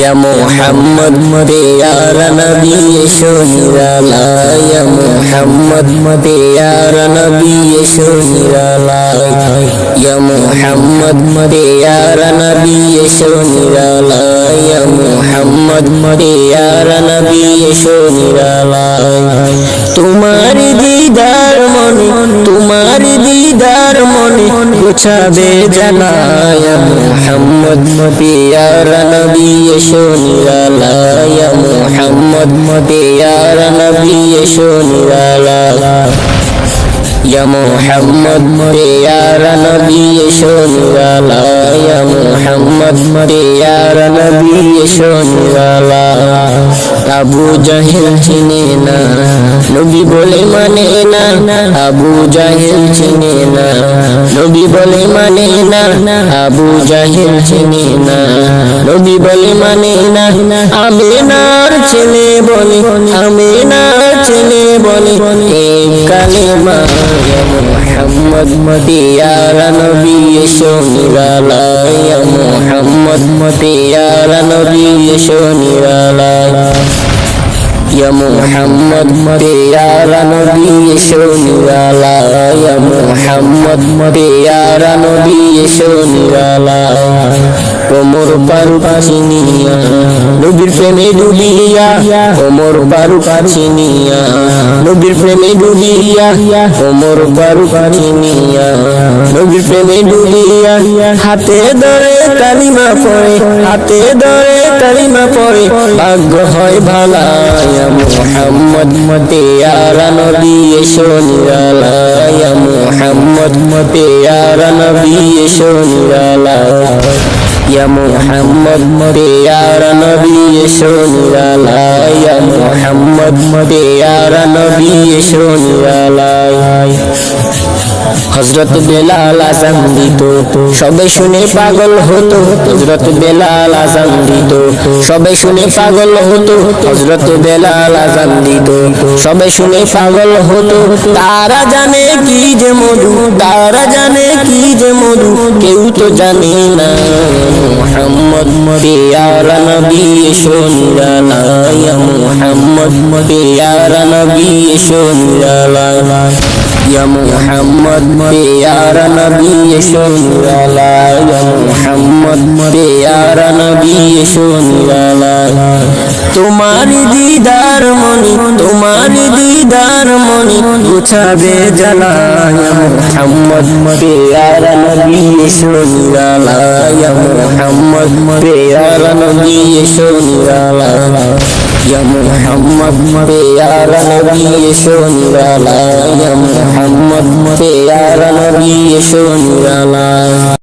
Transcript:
یا محمد پیارا نبی شونیرالا یا محمد پیارا نبی شونیرالا یا محمد پیارا نبی شونیرالا یا محمد پیارا نبی شونیرالا تمہاری دیدار من تمہاری دیدار মনে গুছাবে জানায় মোহাম্মদ। পিয়ার নবী শোনিরালা মোহাম্মদ। পিয়ার নবী শোনিরালা يا محمد يا نبي شنوالا يا محمد يا نبي شنوالا আবু জাহিল চিনে না নবী বলে মানে না আবু জাহিল চিনে না নবী বলে মানে না আবু জাহিল চিনে না নবী বলে মানে না আমিনার ছেলে বলে আমিনার ছেলে বলে এই কালেমা يا محمد يا نبي شنوالا يا محمد يا نبي شنوالا يا محمد يا نبي شنوالا يا محمد يا نبي شنوالا কোমর পারু চিনিয়া নবীর প্রেমে ডুবিয়া, কোমর পারু চিনিয়া নবীর প্রেমে ডুবিয়া, কোমর পারু চিনিয়া নবীর প্রেমে ডুবিয়া, হাতে ধরে কালিমা পড়ে, হাতে ধরে কালিমা পড়ে, ভাগ্য হয় ভালা মুহাম্মদ মতিয়ারা নবী শোনিরালা ইয়া মুহাম্মদ মতিয়ারা নবী শোনিরালা يا محمد يا نبي شنوالا يا محمد يا نبي شنوالا হজরত বেলাল আজান দিত সবাই শুনে পাগল হতো হজরত বেলাল আজান দিত সবাই শুনে পাগল হতো হজরত বেলাল আজান দিত সবাই শুনে পাগল হতো তারা জানে কি যে মধু তারা জানে কি যে মধু কেউ তো জানে না মোহাম্মদ পিয়ারা নবী শুনরালা ইয়া মোহাম্মদ পিয়ারা নবী শুনরালা يا محمد يا نبي شنوالا يا محمد يا نبي شنوالا তোমার দিদার মনি তোমার দিদার মনি গুছাবে জানা মোহাম্মদ পেয়ার নবী শুনিয়ালা মোহাম্মদ পেয়ার নবী শুনিয়ালা يا محمد يا نبي شنوالا يا محمد يا نبي شنوالا